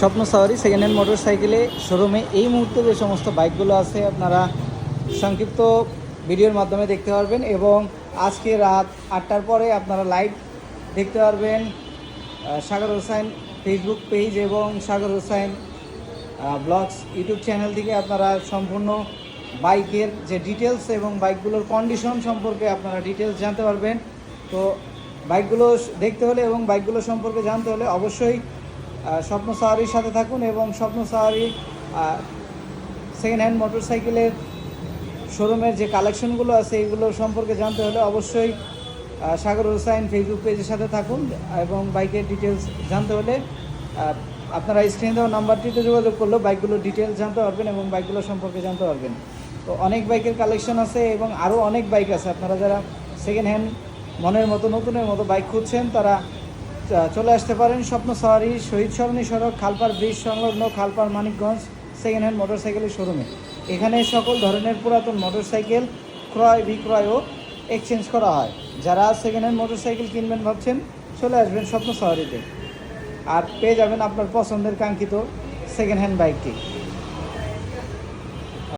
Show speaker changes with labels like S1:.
S1: স্বপ্ন সাওয়ারি second hand motor সাইকেলে শোরুমে এই মুহূর্তে যে সমস্ত বাইকগুলো আছে, আপনারা সংক্ষিপ্ত ভিডিওর মাধ্যমে দেখতে পারবেন এবং আজকে রাত আটটার পরে আপনারা লাইভ দেখতে পারবেন সাগর হোসাইন ফেসবুক পেজ এবং Sagar Hossain blogs YouTube channel থেকে আপনারা সম্পূর্ণ বাইকের যে ডিটেলস এবং বাইকগুলোর কন্ডিশন সম্পর্কে আপনারা ডিটেলস জানতে পারবেন। তো বাইকগুলো দেখতে হলে এবং বাইকগুলো সম্পর্কে জানতে হলে অবশ্যই স্বপ্ন সাওয়ারির সাথে থাকুন এবং স্বপ্ন সাওয়ারি সেকেন্ড হ্যান্ড মোটরসাইকেলের শোরুমের যে কালেকশনগুলো আছে এইগুলো সম্পর্কে জানতে হলে অবশ্যই সাগর হোসাইন ফেসবুক পেজের সাথে থাকুন এবং বাইকের ডিটেলস জানতে হলে আপনারা স্ক্রিনে দেওয়া নাম্বারটিতে যোগাযোগ করলেও বাইকগুলোর ডিটেলস জানতে পারবেন এবং বাইকগুলো সম্পর্কে জানতে পারবেন। তো অনেক বাইকের কালেকশন আছে এবং আরও অনেক বাইক আছে। আপনারা যারা সেকেন্ড হ্যান্ড মনের মতো নতুনের মতো বাইক খুঁজছেন, তারা চলে আসতে পারেন স্বপ্ন সওয়ারি শহীদ সরণী সড়ক, খালপার ব্রিজ সংলগ্ন খালপার মানিকগঞ্জ সেকেন্ড হ্যান্ড মোটরসাইকেলের শোরুমে এখানে সকল ধরনের পুরাতন মোটরসাইকেল ক্রয়, বিক্রয় ও এক্সচেঞ্জ করা হয়। যারা সেকেন্ড হ্যান্ড মোটরসাইকেল কিনবেন ভাবছেন, চলে আসবেন স্বপ্ন সওয়ারিতে আর পেয়ে যাবেন আপনার পছন্দের কাঙ্ক্ষিত সেকেন্ড হ্যান্ড বাইকটি